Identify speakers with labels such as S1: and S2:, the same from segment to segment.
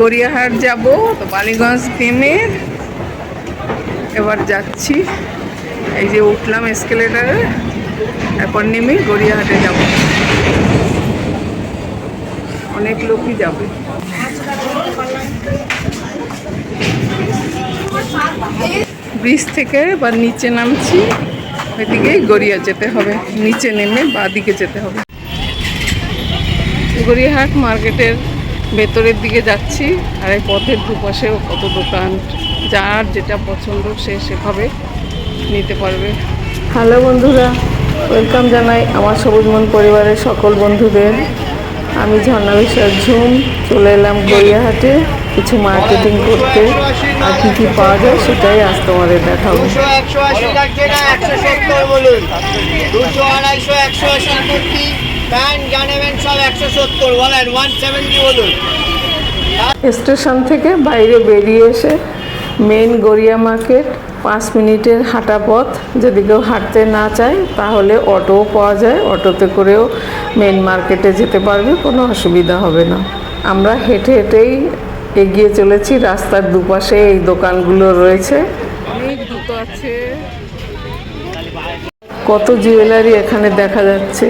S1: গড়িয়াহাট যাব, তো বালিগঞ্জ নেমে এবার যাচ্ছি। এই যে উঠলাম এসকেলেটারে এখন নেমে গড়িয়াহাটে যাব। অনেক লোকই যাবে। ব্রিজ থেকে বা নিচে নামছি, ওইদিকে গড়িয়া যেতে হবে। নিচে নেমে বা দিকে যেতে হবে। গড়িয়াহাট মার্কেটের ভেতরের দিকে যাচ্ছি আর এই পথের দুপাশেও কত দোকান যার যেটা পছন্দ সে সেভাবে নিতে পারবে। হ্যালো বন্ধুরা ওয়েলকাম জানাই আমার সবুজ মন পরিবারের সকল বন্ধুদের। আমি ঝর্ণা বিশ্বাস ঝুম চলে এলাম গড়িয়াহাটে কিছু মার্কেটিং করতে। আর কী কী পাওয়া যায় সেটাই আজ তোমাদের দেখাবো।
S2: একশো আশি লাগছে না একশো সত্তর বলুন। দুশো আড়াইশো একশো আশি প্যান্ট
S1: স্টেশন থেকে বাইরে বেরিয়ে এসে মেন গড়িয়া মার্কেট পাঁচ মিনিটের হাঁটা পথ। যদি কেউ হাঁটতে না চায়, তাহলে অটোও পাওয়া যায়। অটোতে করেও মেন মার্কেটে যেতে পারবে, কোনো অসুবিধা হবে না। আমরা হেঁটে হেঁটেই এগিয়ে চলেছি, রাস্তার দুপাশে এই দোকানগুলো রয়েছে। আছে। কত জুয়েলারি এখানে দেখা যাচ্ছে।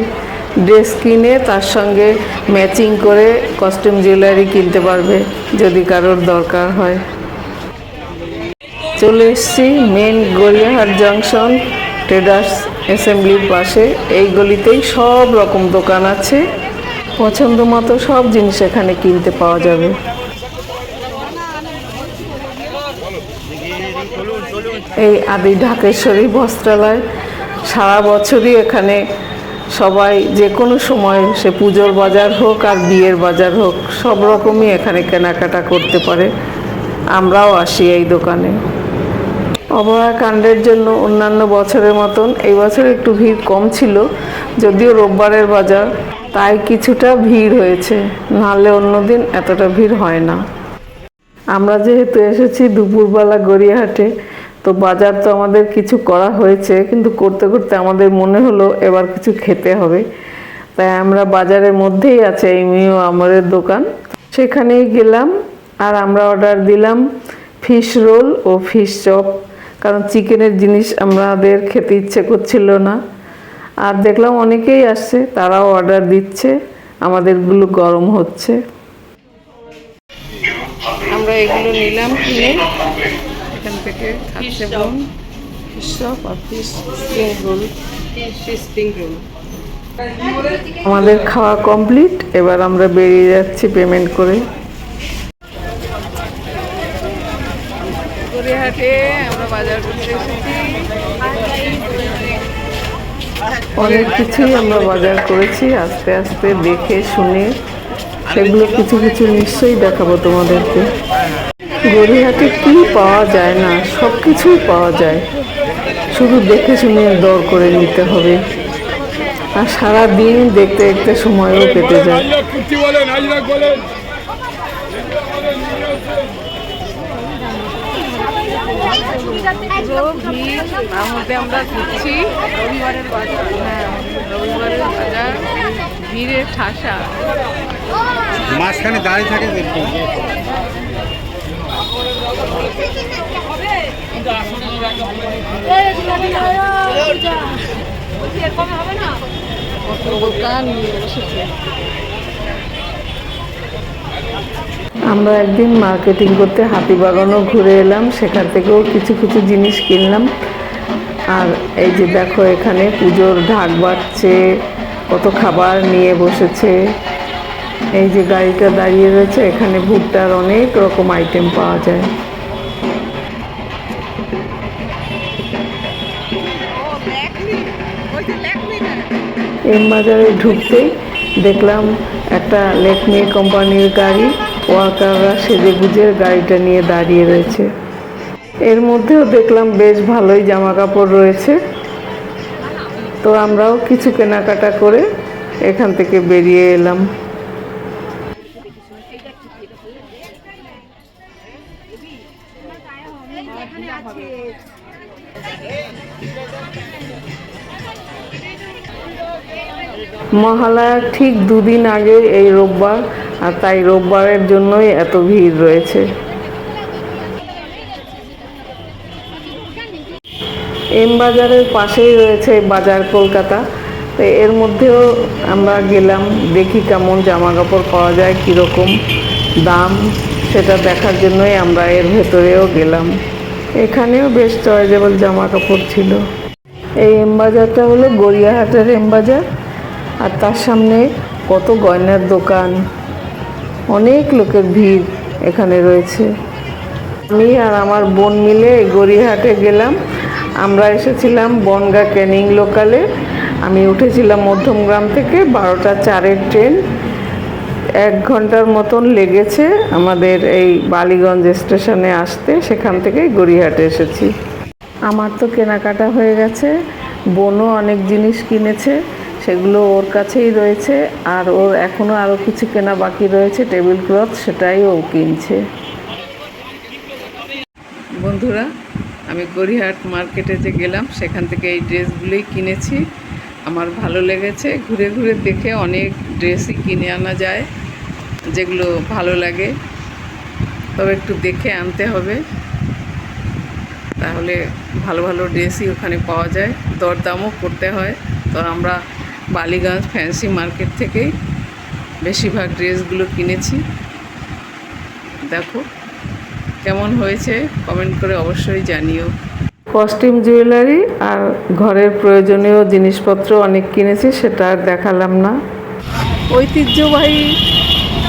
S1: ড্রেস কিনে তার সঙ্গে ম্যাচিং করে কস্টিউম জুয়েলারি কিনতে পারবে যদি কারোর দরকার হয়। চলে এসেছি মেন গড়িয়াহাট জংশন ট্রেডার্স অ্যাসেম্বলির পাশে। এই গলিতেই সব রকম দোকান আছে। পছন্দ মতো সব জিনিস এখানে কিনতে পাওয়া যাবে। এই আদি ঢাকেশ্বরী বস্ত্রালয়। সারা বছরই এখানে সবাই যে কোনো সময় সে পুজোর বাজার হোক আর বিয়ের বাজার হোক, সব রকমই এখানে কেনাকাটা করতে পারে। আমরাও আসি এই দোকানে। অভয়াকাণ্ডের জন্য অন্যান্য বছরের মতন, এই বছর একটু ভিড় কম ছিল, যদিও রোববারের বাজার, তাই কিছুটা ভিড় হয়েছে। নাহলে অন্যদিন এতটা ভিড় হয় না। আমরা যেহেতু এসেছি দুপুরবেলা গড়িয়াহাটে তো বাজার তো আমাদের কিছু করা হয়েছে, কিন্তু করতে করতে আমাদের মনে হলো এবার কিছু খেতে হবে। তাই আমরা বাজারের মধ্যেই আছে এই মিও আমরের দোকান। সেখানেই গেলাম আর আমরা অর্ডার দিলাম ফিশ রোল ও ফিশ চপ কারণ চিকেনের জিনিস আমাদের খেতে ইচ্ছে করছিল না। আর দেখলাম অনেকেই আসছে, তারাও অর্ডার দিচ্ছে আমাদেরগুলো গরম হচ্ছে। আমরা এগুলো নিলাম কিনে। এখান থেকে বোন। ফিশ চপ আর fish spring roll spring roll আমাদের খাওয়া কমপ্লিট এবার আমরা বেরিয়ে যাচ্ছি পেমেন্ট করে। গড়িয়াহাটে আমরা বাজার করতে এসেছি। অনেক কিছুই আমরা বাজার করেছি। আস্তে আস্তে দেখে শুনে সেগুলো কিছু কিছু নিশ্চয়ই দেখাবো তোমাদেরকে। গড়িয়াহাটে কি পাওয়া যায় না, সব কিছুই পাওয়া যায়। শুধু দেখে শুনে দর করে নিতে হবে। আর সারা দিন দেখতে দেখতে সময়ও কেটে যায়। আমরা ঠাসা
S3: মাঝখানে দাঁড়িয়ে থাকে দেখবেন
S1: কত দোকান নিয়ে বসেছে আমরা একদিন মার্কেটিং করতে হাতিবাগানও ঘুরে এলাম। সেখান থেকেও কিছু কিছু জিনিস কিনলাম। আর এই যে দেখো এখানে পুজোর ঢাক বাড়ছে কত খাবার নিয়ে বসেছে। এই যে গাড়িটা দাঁড়িয়ে রয়েছে, এখানে ভুট্টার অনেক রকম আইটেম পাওয়া যায়। এম বাজারে ঢুকতেই দেখলাম একটা লেকমি কোম্পানির গাড়ি ওয়ার্কাররা সেজে গুজের গাড়িটা নিয়ে দাঁড়িয়ে রয়েছে। এর মধ্যেও দেখলাম বেশ ভালোই জামা কাপড় রয়েছে। তো আমরাও কিছু কেনাকাটা করে এখান থেকে বেরিয়ে এলাম। মহালয়ার ঠিক দুদিন আগে এই রোববার, আর তাই রোববারের জন্যই এত ভিড় রয়েছে। এম বাজারের পাশেই রয়েছে বাজার কলকাতা। তো এর মধ্যেও আমরা গেলাম, দেখি কেমন জামা কাপড় পাওয়া যায়, কীরকম দাম, সেটা দেখার জন্যই আমরা এর ভেতরেও গেলাম। এখানেও বেশ চয়েজেবল জামা কাপড় ছিল। এই এমবাজারটা হলো গড়িয়াহাটের এমবাজার আর তার সামনে কত গয়নার দোকান। অনেক লোকের ভিড় এখানে রয়েছে। আমি আর আমার বোন মিলে গড়িয়াহাটে গেলাম। আমরা এসেছিলাম বনগা ক্যানিং লোকালে। আমি উঠেছিলাম মধ্যমগ্রাম থেকে বারোটা চারের ট্রেন। এক ঘণ্টার মতন লেগেছে আমাদের এই বালিগঞ্জ স্টেশনে আসতে, সেখান থেকে গড়িয়াহাটে এসেছি। আমার তো কেনাকাটা হয়ে গেছে, বোনও অনেক জিনিস কিনেছে, সেগুলো ওর কাছেই রয়েছে, আর ওর এখনও আরও কিছু কেনা বাকি রয়েছে, টেবিল ক্লথ সেটাই ও কিনছে। বন্ধুরা, আমি গড়িয়াহাট মার্কেটে যে গেলাম, সেখান থেকে এই ড্রেসগুলোই কিনেছি। আমার ভালো লেগেছে। ঘুরে ঘুরে দেখে অনেক ড্রেসই কিনে আনা যায়, যেগুলো ভালো লাগে। তবে একটু দেখে আনতে হবে। তাহলে ভালো ভালো ড্রেসই ওখানে পাওয়া যায়। দরদামও করতে হয়। তো আমরা বালিগঞ্জ ফ্যান্সি মার্কেট থেকেই বেশিরভাগ ড্রেসগুলো কিনেছি। দেখো, কেমন হয়েছে? কমেন্ট করে অবশ্যই জানিও। কস্টিউম জুয়েলারি আর ঘরের প্রয়োজনীয় জিনিসপত্র অনেক কিনেছি, সেটা আর দেখালাম না। ঐতিহ্যবাহী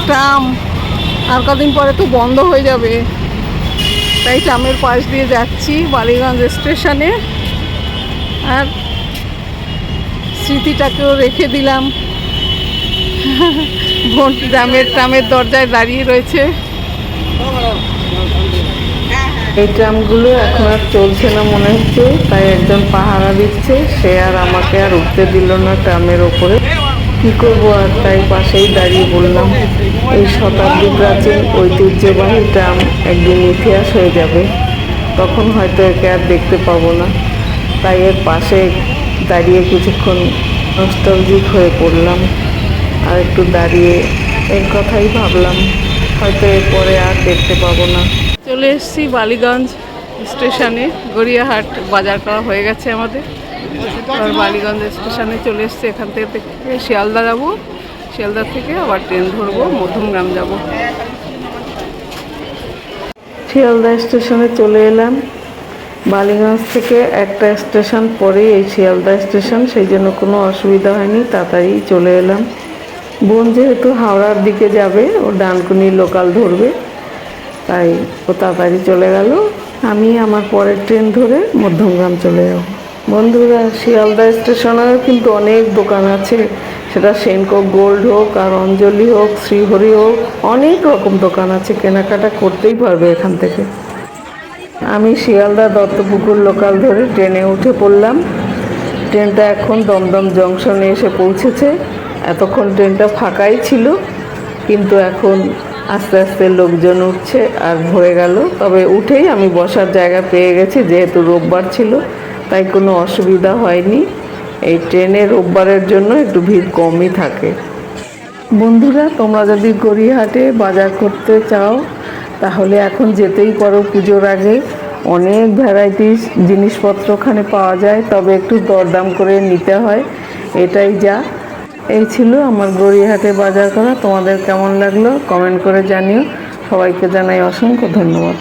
S1: ট্রাম, আর কদিন পরে তো বন্ধ হয়ে যাবে। তাই ট্রামের পাশ দিয়ে যাচ্ছি বালিগঞ্জ স্টেশনে। আর স্মৃতিটাকেও রেখে দিলাম। বোন ট্রামের ট্রামের দরজায় দাঁড়িয়ে রয়েছে। এই ট্রামগুলো এখন আর চলছে না মনে হচ্ছে, তাই একজন পাহারা দিচ্ছে, সে আর আমাকে আর উঠতে দিল না ট্রামের ওপরে। কি করব আর তাই পাশেই দাঁড়িয়ে বললাম, এই শতাব্দী প্রাচীন ঐতিহ্যবাহী ট্রাম একদিন ইতিহাস হয়ে যাবে। তখন হয়তো একে আর দেখতে পাবো না। তাই এর পাশে দাঁড়িয়ে কিছুক্ষণ নস্টালজিক হয়ে পড়লাম। আর একটু দাঁড়িয়ে এই কথাই ভাবলাম, হয়তো এরপরে আর দেখতে পাবো না। চলে এসেছি বালিগঞ্জ স্টেশনে। গড়িয়াহাট বাজার করা হয়ে গেছে আমাদের। এবার বালিগঞ্জ স্টেশনে চলে এসেছি। এখান থেকে থেকে শিয়ালদা যাব। শিয়ালদা থেকে আবার ট্রেন ধরবো, মধ্যমগ্রাম যাব। শিয়ালদা স্টেশনে চলে এলাম। বালিগঞ্জ থেকে একটা স্টেশন পরেই এই শিয়ালদা স্টেশন, সেই জন্য কোনো অসুবিধা হয়নি, তাড়াতাড়ি চলে এলাম। বোন যেহেতু হাওড়ার দিকে যাবে, ও ডানকুনি লোকাল ধরবে। তাই ও তাড়াতাড়ি চলে গেল। আমি আমার পরের ট্রেন ধরে মধ্যমগ্রাম চলে যাব। বন্ধুরা, শিয়ালদা স্টেশনেও কিন্তু অনেক দোকান আছে। সেটা সেনকো গোল্ড হোক আর অঞ্জলি হোক, শ্রীহরি হোক, অনেক রকম দোকান আছে। কেনাকাটা করতেই পারবে এখান থেকে। আমি শিয়ালদা দত্তপুকুর লোকাল ধরে ট্রেনে উঠে পড়লাম। ট্রেনটা এখন দমদম জংশনে এসে পৌঁছেছে। এতক্ষণ ট্রেনটা ফাঁকাই ছিল, কিন্তু এখন আস্তে আস্তে লোকজন উঠছে আর ভরে গেল। তবে উঠেই আমি বসার জায়গা পেয়ে গেছি, যেহেতু রোববার ছিল, তাই কোনো অসুবিধা হয়নি। এই ট্রেনে রোববারের জন্য একটু ভিড় কমই থাকে। বন্ধুরা, তোমরা যদি গড়িয়াহাটে বাজার করতে চাও, তাহলে এখন যেতেই পারো পুজোর আগে। অনেক ভ্যারাইটিস জিনিসপত্র ওখানে পাওয়া যায়, তবে একটু দরদাম করে নিতে হয়। এটাই যা। এই ছিল আমার গড়িয়াহাটে বাজার করা। তোমাদের কেমন লাগল? কমেন্ট করে জানিও। সবাইকে জানাই অসংখ্য ধন্যবাদ।